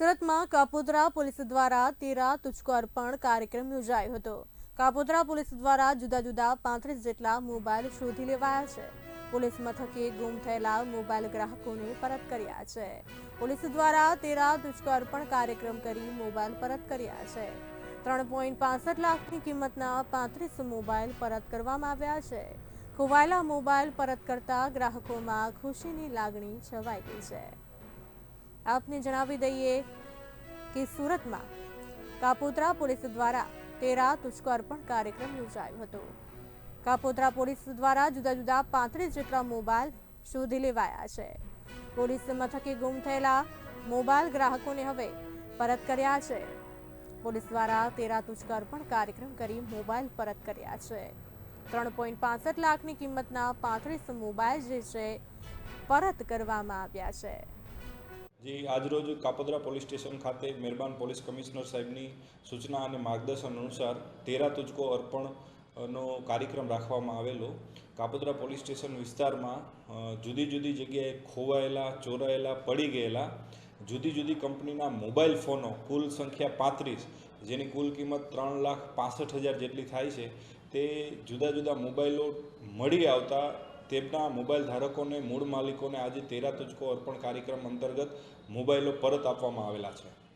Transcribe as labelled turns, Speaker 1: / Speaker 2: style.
Speaker 1: સુરતમાં કાપોદ્રા પોલીસ દ્વારા તેરા તુચકો અર્પણ કાર્યક્રમ યોજાયો હતો. કાપોદ્રા પોલીસ દ્વારા જુદા જુદા પાંત્રીસ જેટલા મોબાઈલ શોધી લેવાયા છે. પોલીસ મથકે ગુમ થયેલા મોબાઈલ ગ્રાહકોને પરત કર્યા છે. પોલીસ દ્વારા તેરા તુચકો અર્પણ કાર્યક્રમ કરી મોબાઈલ પરત કર્યા છે. ત્રણ પોઈન્ટ પાસઠ લાખની કિંમતના પાંત્રીસ મોબાઈલ પરત કરવામાં આવ્યા છે. ખોવાયેલા મોબાઈલ પરત કરતા ગ્રાહકોમાં ખુશીની લાગણી છવાઈ ગઈ છે. આપને જણાવી દઈએ કે સુરતમાં કાપોદ્રા પોલીસ દ્વારા તેરા તુચકો અર્પણ કાર્યક્રમ યોજાયો હતો. કાપોદ્રા પોલીસ દ્વારા જુદા જુદા પાંત્રીસ જેટલા મોબાઈલ શોધી લેવાયા છે. પોલીસ મથકે ગુમ થયેલા મોબાઈલ ગ્રાહકોને હવે પરત કર્યા છે. પોલીસ દ્વારા તેરા તુચકો અર્પણ કાર્યક્રમ કરી મોબાઈલ પરત કર્યા છે. ત્રણ પોઈન્ટ પાસઠ લાખની કિંમતના પાંત્રીસ મોબાઈલ જે છે, પરત કરવામાં આવ્યા છે.
Speaker 2: જી, આજરોજ કાપોદરા પોલીસ સ્ટેશન ખાતે મહેરબાન પોલીસ કમિશનર સાહેબની સૂચના અને માર્ગદર્શન અનુસાર તેરા તુજકો અર્પણ નો કાર્યક્રમ રાખવામાં આવેલો. કાપોદ્રા પોલીસ સ્ટેશન વિસ્તારમાં જુદી જુદી જગ્યાએ ખોવાયેલા, ચોરાયેલા, પડી ગયેલા, જુદી જુદી કંપનીના મોબાઈલ ફોનો, કુલ સંખ્યા પાંત્રીસ, જેની કુલ કિંમત ત્રણ લાખ પાસઠ હજાર જેટલી થાય છે, તે જુદા જુદા મોબાઈલો મળી આવતા તેમના મોબાઈલ ધારકોને, મૂળ માલિકોને આજે તેરા તુજકો અર્પણ કાર્યક્રમ અંતર્ગત મોબાઈલો પરત આપવામાં આવેલા છે.